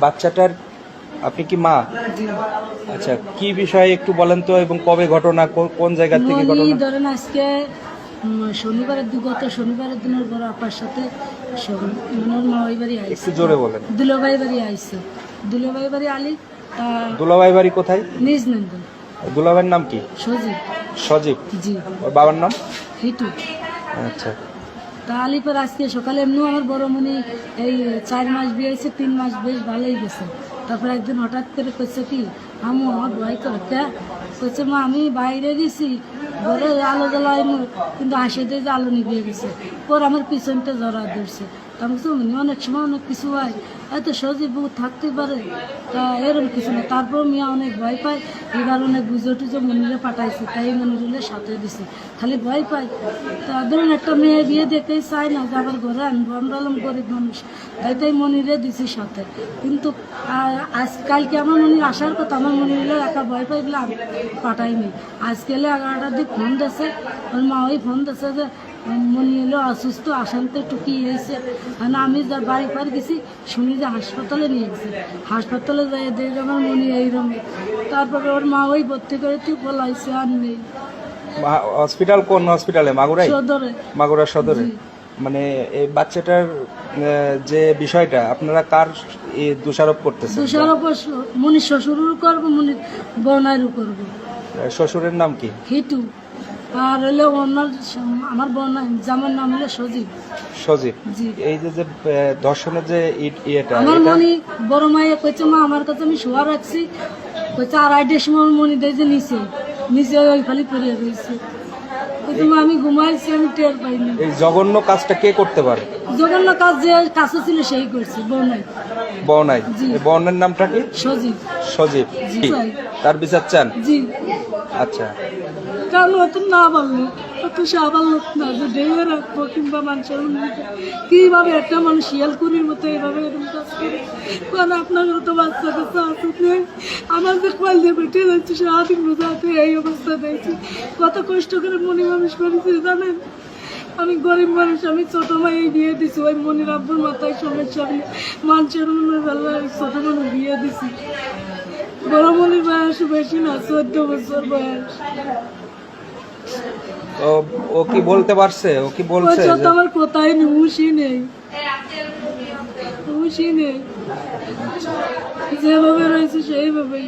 বাচ্চাটার আপনি কি মা? আচ্ছা কি বিষয়ে একটু বলেন তো এবং কবে ঘটনা কোন জায়গা থেকে ঘটনা? ধরেন আজকে শনিবারের দিগত শনিবারের দিনের বড় আপার সাথে শনি- মানে ওর মা ওই বাড়ি একটু আইসে জোরে বলেন। দুলোবাই বাড়ি আইসে দুলোবাই বাড়ি আলি তা দুলাভাই বাড়ি কোথায়? নিজ নন্দন। দুলাভাইয়ের নাম কি? সজীব। সজীব। জি। ওর বাবার নাম? হিটু। আচ্ছা। তা আলিপুর আজকে সকালে এমনিও আমার বড় মনি এই চার মাস বিয়ে হয়েছে, তিন মাস বেশ ভালোই গেছে। তারপর একদিন হঠাৎ করে কইছে কি আমু আমার ভয় করে করছে মা, আমি বাইরে গেছি ঘরে আলো জ্বালাই কিন্তু দিয়ে যে আলো নিভিয়ে গেছে। পর আমার পিছনটা জড়া ধরছে। আমি "অমনি, অনেক সময় অনেক কিছু হয় হয়তো সজীব বউ থাকতে পারে তা এরকম কিছু না তারপর মিয়া অনেক ভয় পায় এবার অনেক বুঝে টুজে মনিরে পাঠাইছে তাই মনিরুলে সাথে দিছে খালি ভয় পায় তা ধরুন একটা মেয়ে বিয়ে দেখতেই চায় না যে আবার ঘরে আনব আমরা গরিব মানুষ তাই তাই মনিরে দিছি সাথে কিন্তু আ- আজ কালকে আমার মনির আসার কথা আমার মনিরে একা ভয় পাই বলে পাঠাইনি আজকে এলে এগারোটার দিক ফোন দিয়েছে ওর মা ওই ফোন দিয়েছে যে মনি এলো অসুস্থ আসানতে টুকি হয়েছে। আর আমি যা বাড়ি পার গেছি শুনি যে হাসপাতালে নিয়ে গেছি। হাসপাতালে যাই দেখি আমার মনি এইরকম তারপরে ওর মা ওই ভর্তি করে তুই বলাইছে আর নেই। হসপিটাল কোন হসপিটালে? মাগুরাই? সদরে। মাগুরা সদরে? মানে এই বাচ্চাটার যে বিষয়টা আপনারা কার দোষারোপ করতেছেন? দুশোর ওপর মনির শ্বশুরও করব মনির বোনারও করব। শ্বশুরের নাম কি? হিটু আর হলো ওনার আমার বোন জামার নাম হলো সজীব। সজীব। জি। এই যে যে ধর্ষণের যে ই- ইয়েটা আমার মনি বড় মাইয়া কইছে মা আমার কাছে আমি শোয়া রাখছি। কইছে আড়াইটার সময় আমার মনি দেয় যে নিচে। নিচে ওই খালি পড়িয়ে রয়েছে। আমি ঘুমাইছি আমি টের পাইনি। এই জঘন্য কাজটা কে করতে পারে? জঘন্য কাজ যে কাছে ছিল সেই করছে বোনাই বনাই বনের নামটা কি? সজীব। সজীব। জি। তার বিচার চান? জি। আচ্ছা। কত কষ্ট করে মনে মানুষ করেছি জানেন? আমি গরিব মানুষ, আমি ছোট মাই বিয়ে দিছি, ওই মনির আব্বুর মাথায় সমস্যা হলে মানুষের মনে বেলায় ছোট মানুষ বিয়ে দিছি। বড় বয়স বেশি না চোদ্দ বছর বয়স। ও কি বলতে পারছে? ও কি বলছে ও তো আমার কোথায় নেই হুশই নেই। হুশই নেই। যেভাবে রয়েছে সেইভাবেই।